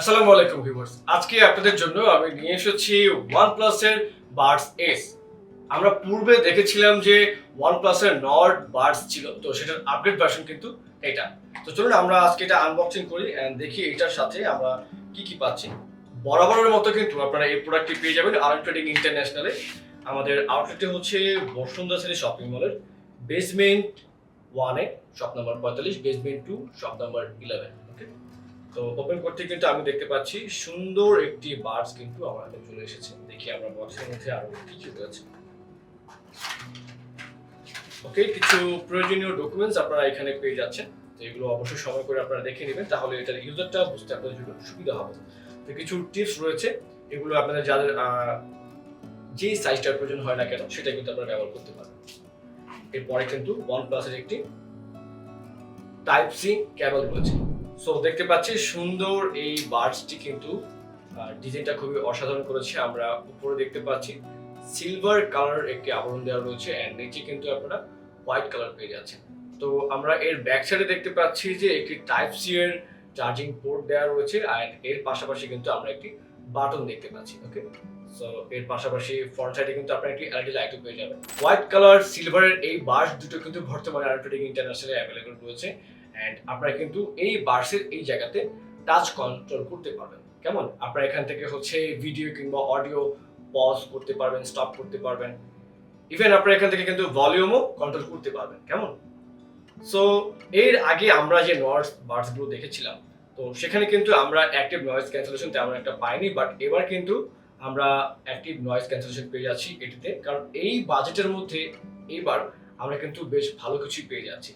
আসসালামু আলাইকুম ভিউয়ার্স। আজকে আপনাদের জন্য আমি নিয়ে এসেছি এর বাডস এস আমরা পূর্বে দেখেছিলাম যে এর নর্ড বাডস ছিল, তো সেটার আপডেট ভার্সন কিন্তু এটা। তো চলুন আমরা আজকে এটা আনবক্সিং করি এন্ড দেখি এটার সাথে আমরা কি কি পাচ্ছি। বরাবরের মতো কিন্তু আপনারা এই প্রোডাক্টটি পেয়ে যাবেন আর ট্রেডিং ইন্টারন্যাশনালে আমাদের আউটলেটটি হচ্ছে বসুন্ধরা সিটি শপিং মলের বেসমেন্ট ওয়ানে শপ নাম্বার পঁয়তাল্লিশ basement two shop number eleven okay তো ওপেন করতে কিন্তু আমি দেখতে পাচ্ছি সুন্দর একটি বার্ডস কিন্তু আমার হাতে চলে এসেছে। দেখি আমরা বক্সের মধ্যে আরও কি কি রয়েছে। ওকে কিছু প্রয়োজনীয় ডকুমেন্টস আপনারা এখানে পেয়ে যাচ্ছেন। তো এগুলো অবশ্যই সময় করে আপনারা দেখে নেবেন, তাহলে এটার ইউজারটা বুঝতে আপনাদের জন্য সুবিধা হবে। তো কিছু টিপস রয়েছে, এগুলো আপনাদের যাদের যেই সাইজটার প্রয়োজন হয় না কেন, সেটা কিন্তু আপনারা ব্যবহার করতে পারেন। এরপরে কিন্তু ওয়ান প্লাসের একটি টাইপ সি ক্যাবল রয়েছে। সো দেখতে পাচ্ছি সুন্দর এই বার্ডসটি কিন্তু ডিজাইনটা খুবই অসাধারণ করেছে। আমরা উপরে দেখতে পাচ্ছি সিলভার কালার একটি আবরণ দেওয়া রয়েছে এন্ড নিচে কিন্তু আপনারা হোয়াইট কালার পেয়ে যাচ্ছেন। তো, আমরা এর ব্যাক সাইডে দেখতে পাচ্ছি যে একটি টাইপ সি এর চার্জিং পোর্ট দেওয়া রয়েছে অ্যান্ড এর পাশাপাশি কিন্তু আমরা একটি বাটন দেখতে পাচ্ছি ওকে সো এর পাশাপাশি ফ্রন্ট সাইডে কিন্তু আপনারা একটি এলইডি লাইটও পেয়ে যাবেন। হোয়াইট কালার সিলভারের এই বার্স দুটো কিন্তু বর্তমানে আর্ট্রেডিং ইন্টারন্যাশনালে অ্যাভেলেবল রয়েছে। অ্যান্ড আপনারা কিন্তু এই বার্সের এই জায়গাতে টাচ কন্ট্রোল করতে পারবেন। কেমন? আপনারা এখান থেকে হচ্ছে ভিডিও কিংবা অডিও পজ করতে পারবেন স্টপ করতে পারবেন। ইভেন আপনারা এখান থেকে কিন্তু ভলিউমও কন্ট্রোল করতে পারবেন। কেমন? সো এর আগে আমরা যে নয়েজ বার্সগুলো দেখেছিলাম, তো সেখানে কিন্তু আমরা অ্যাক্টিভ নয়েজ ক্যান্সেলেশন তেমন একটা পাইনি বাট এবার কিন্তু আমরা অ্যাক্টিভ নয়েজ ক্যান্সেলেশন পেয়ে যাচ্ছি এটিতে। কারণ এই বাজেটের মধ্যে এইবার আমরা কিন্তু বেশ ভালো কিছু পেয়ে যাচ্ছি।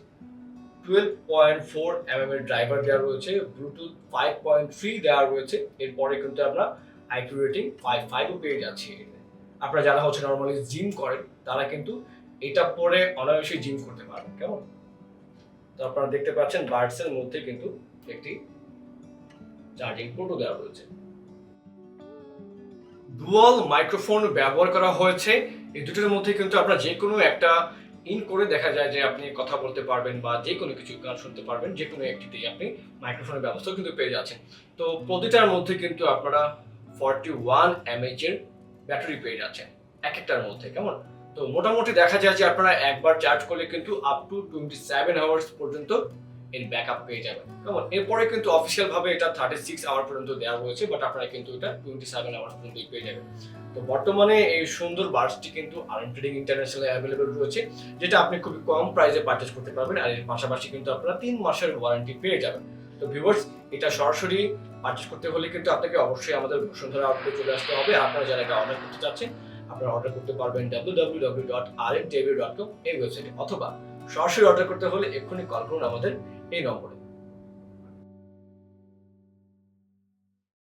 টুয়েলভ পয়েন্ট ফোর এর ড্রাইভার দেওয়া রয়েছে ব্লুটুথ ফাইভ পয়েন্ট থ্রি দেওয়া রয়েছে, এরপরে কিন্তু আমরা আইকিউ রেটিং ফাইভ ফাইভও পেয়ে যাচ্ছি। আপনারা যারা হচ্ছে নর্মালি জিম করেন, তারা কিন্তু এটা পরে অনায়াসে জিম করতে পারবেন, কেমন তো আপনারা দেখতে পাচ্ছেন বার্ডসের মধ্যে কিন্তু একটি চার্জিং পোর্টও দেওয়া রয়েছে ডুয়াল মাইক্রোফোন ব্যবহার করা হয়েছে, এই দুটোর মধ্যে কিন্তু আপনারা যে কোনো একটা ইন করে দেখা যায় যে আপনি কথা বলতে পারবেন বা যে কোনো কিছু গান শুনতে পারবেন যে কোনো একটিতেই আপনি মাইক্রোফোনের ব্যবস্থা কিন্তু পেয়ে যাচ্ছেন। তো প্রতিটার মধ্যে কিন্তু আপনারা ফর্টি ওয়ান এমএইচ এর ব্যাটারি পেয়ে যাচ্ছেন এক একটার মধ্যে কেমন? তো মোটামুটি দেখা যায় যে আপনারা একবার চার্জ করলে কিন্তু up to twenty seven hours পর্যন্ত এর ব্যাকআপ পেয়ে যাবেন। কেমন এরপরে কিন্তু অফিসিয়াল ভাবে এটা থার্টি সিক্স আওয়ার পর্যন্ত দেওয়া হয়েছে বাট আপনারা কিন্তু এটা টোয়েন্টি সেভেন আওয়ার্স পর্যন্ত পেয়ে যাবেন। তো বর্তমানে এই সুন্দর বার্সটি কিন্তু আর্ন ট্রেডিং ইন্টারন্যাশনাল অ্যাভেলেবল রয়েছে, যেটা আপনি খুবই কম প্রাইসে পারচেজ করতে পারবেন, আর এর পাশাপাশি কিন্তু আপনারা তিন মাসের ওয়ারেন্টি পেয়ে যাবেন। তো ভিউয়ার্স এটা সরাসরি পারচেজ করতে হলে কিন্তু আপনাকে অবশ্যই আমাদের বসুন্ধরা আউটলেটে চলে আসতে হবে। আপনারা যারা এটা অর্ডার করতে চাচ্ছেন, আপনারা অর্ডার করতে পারবেন W W dot R dot এই ওয়েবসাইটে অথবা সরাসরি অর্ডার করতে হলে এক্ষুনি কল করুন আমাদের এই নম্বরে।